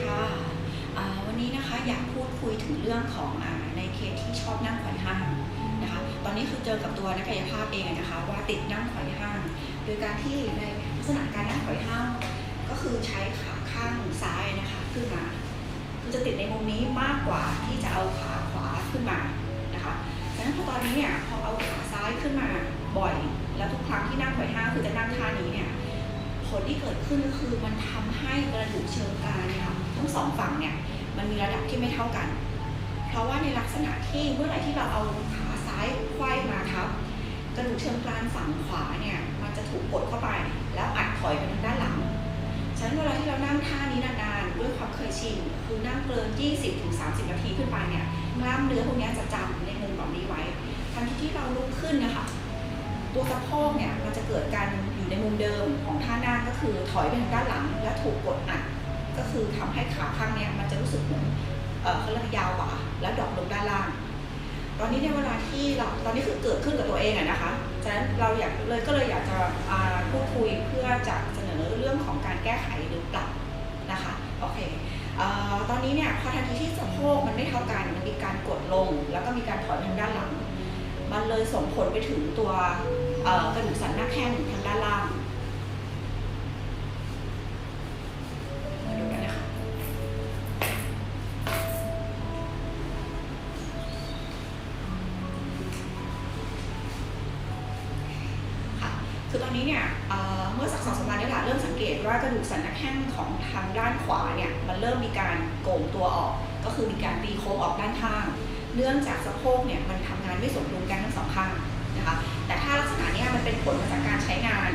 ค่ะวันนี้นะคะอยากพูดคุยถึงเรื่องของอในเคสที่ชอบนั่งขว่ห้างนะคะ ตอนนี้คือเจอกับตัวนักกายภาพเองนะคะ ว่าติดนั่งขว่ห้าง โดยการที่ในลักษณะการนั่งขว่ห้าง ก็คือใช้ขาข้างซ้ายนะคะขึ้นมาคือจะติดในมุมนี้มากกว่าที่จะเอาขาขวาขึ้นมานะคะฉะนั้นพอตอนนี้เนี่ยพอเอาขาซ้ายขึ้นมาบ่อย แล้วทุกครั้งที่นั่งขว่ห้างคือจะนั่งท่านี้เนี่ย ผลที่เกิดขึ้นก็คือมันทำให้กระดูกเชิงกรานเนี่ยค่ะทั้งสองฝั่งเนี่ยมันมีระดับที่ไม่เท่ากัน เพราะว่าในลักษณะที่เมื่อไหร่ที่เราเอาขาซ้ายไขว้มาทับ กระดูกเชิงกรานฝั่งขวาเนี่ยมันจะถูกกดเข้าไป แล้วอัดถอยไปทางด้านหลังฉะนั้นเวลาที่เรานั่งท่านี้นานๆด้วยความเคยชินคือนั่งเกิน 20-30 นาทีขึ้นไปเนี่ยกล้ามเนื้อพวกนี้จะจำในมุมแบบนี้ไว้ทันทีที่เราลุกขึ้นนะคะตัวสะโพกเนี่ยมันจะเกิด คือถอยไปทางด้านหลังและถูกกดอัดก็คือทำให้ขาข้างเนี้ยมันจะรู้สึกเหมือนเออเขาเรียกยาวกว่าแล้วดรอปลงด้านล่าง ตอนนี้ในเวลาที่เราตอนนี้คือเกิดขึ้นกับตัวเองอะนะคะฉะนั้นเราอยากเลยก็เลยอยากจะพูดคุยเพื่อจะเสนอเรื่องของการแก้ไขหรือปรับนะคะโอเคตอนนี้เนี่ยพอทันทีที่สะโพกมันไม่เท่ากันมันมีการกดลง แล้วก็มีการถอยไปทางด้านหลัง มันเลยส่งผลไปถึงตัวกระดูกสันหน้าแข้งทางด้านล่าง คนนี้เนี่ยเมื่อสักสองสัปดาห์นี้แหละเริ่มสังเกตว่ากระดูกสันหน้าแข้งของทางด้านขวาเนี่ยมันเริ่มมีการโก่งตัวออก ก็คือมีการตีโค้งออกด้านข้าง เนื่องจากสะโพกเนี่ยมันทำงานไม่สมดุลกันทั้งสองข้างนะคะแต่ถ้าลักษณะนี้มันเป็นผลมาจากการใช้งาน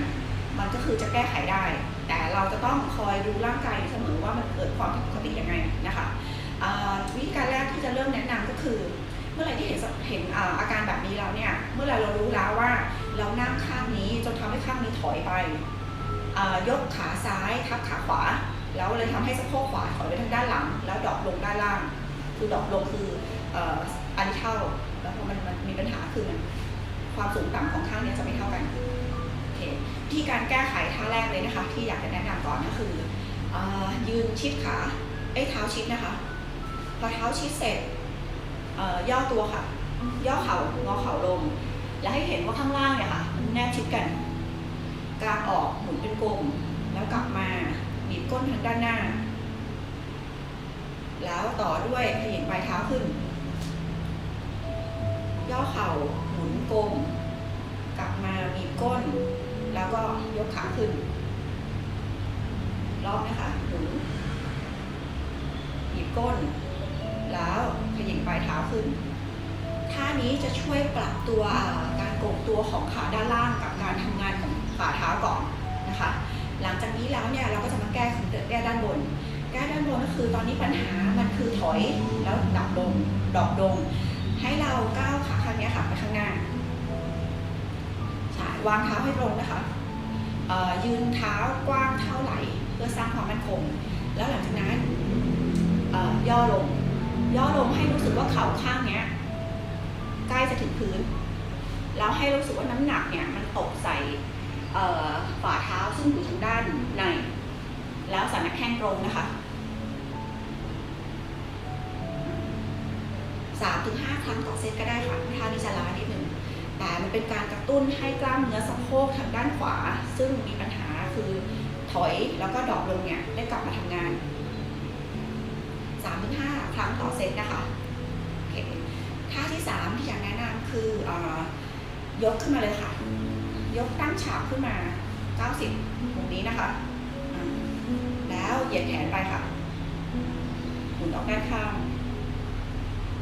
มันก็คือจะแก้ไขได้ แต่เราจะต้องคอยดูร่างกายอยู่เสมอว่ามันเกิดความผิดปกติยังไงนะคะวิธีการแรกที่จะเริ่มแนะนำก็คือ เมื่อไหร่ที่เห็นเห็นอาการแบบนี้แล้วเนี่ยเมื่อไหร่เรารู้แล้วว่าเรานั่งข้างนี้จนทำให้ข้างนี้ ถอยไปยกขาซ้ายทับขาขวา แล้วเลยทำให้สะโพกขวาถอยไปทางด้านหลัง แล้วดรอปลงด้านล่าง คือดรอปลงคืออันเท่าแล้วพอมันมันมีปัญหาคือมันความสูงต่ำของข้างเนี้ยจะไม่เท่ากันโอเควิธีการแก้ไขท่าแรกเลยนะคะ ที่อยากจะแนะนำก่อนก็คืออยืนชิดขาเอ้เท้าชิดนะคะ พอเท้าชิดเสร็จย่อตัวค่ะ ย่อเข่างอเข่าลง แล้วให้เห็นว่าข้างล่างเนี่ยค่ะแนบชิดกัน กางออกหมุนเป็นกลม แล้วกลับมาบีบก้นทางด้านหน้า แล้วต่อด้วยขยิบปลายเท้าขึ้น ย่อเข่าหมุนกลม กลับมาบีบก้น แล้วก็ยกขาขึ้นรอบนะคะหมุนบีบก้น แล้วขยิบปลายเท้าขึ้น ท่านี้จะช่วยปรับตัวการโก่งตัวของขาด้านล่างกับการทำงานของฝ่าเท้าก่อนนะคะ หลังจากนี้แล้วเนี่ยเราก็จะมาแก้คือแก้ด้านบน แก้ด้านบนก็คือตอนนี้ปัญหามันคือถอยแล้วดับลงดอปลงให้เราก้าวขาข้างนี้ค่ะไปข้างหน้าใช่วางเท้าให้ตรงนะคะยืนเท้ากว้างเท่าไหร่เพื่อสร้างความมั่นคง แล้วหลังจากนั้นย่อลง ย่อลงให้รู้สึกว่าเข่าข้างเนี้ย ใกล้จะถึงพื้น แล้วให้รู้สึกว่าน้ำหนักเนี่ยมันตกใส่ฝ่าเท้าซึ่งอยู่ทางด้านใน แล้วสันนักแข้งตรงนะคะสามถึงห้าครั้งต่อเซตก็ได้ค่ะท่านี้จะล้านิดนึงแต่มันเป็นการกระตุ้นให้กล้ามเนื้อสะโพกทางด้านขวา ซึ่งมีปัญหาคือถอยแล้วก็ดรอปลงเนี่ยได้กลับมาทำงานสามถึงห้าครั้งต่อเซตนะคะโอเค ท่าที่สามที่อยากแนะนำคือเออยกขึ้นมาเลยค่ะ ยกตั้งฉากขึ้นมา 90ตรงนี้นะคะอ่าแล้วเหยียดแขนไปค่ะหมุนออกด้านข้าง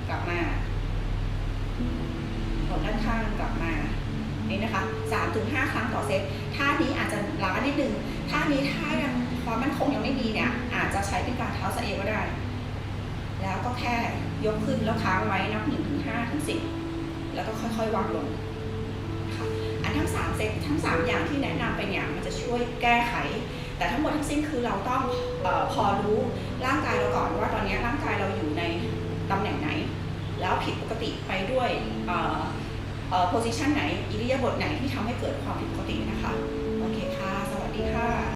กลับมาหมุนด้านข้างกลับมานี่นะคะ3ถึง5ครั้งต่อเซตท่านี้อาจจะล้านิดนึงท่านี้ถ้ายังความมั่นคงยังไม่มีเนี่ยอาจจะใช้เป็นการเท้าสะเอวก็ได้ แล้วก็แค่ยกขึ้นแล้วค้างไว้นับหนึ่งถึงห้าถึงสิบแล้วก็ค่อยๆวางลงค่ะอันทั้งสามเซตทั้งสามอย่างที่แนะนำไปเนี่ยมันจะช่วยแก้ไข แต่ทั้งหมดทั้งสิ้นคือเราต้องออพอรู้ร่างกายเราก่อนว่าตอนนี้ร่างกายเราอยู่ในตำแหน่งไหน แล้วผิดปกติไปด้วยเอ่อเอ่อโพซิชันไหนอิริยาบถไหนที่ทำให้เกิดความผิดปกตินะคะ โอเคค่ะ สวัสดีค่ะ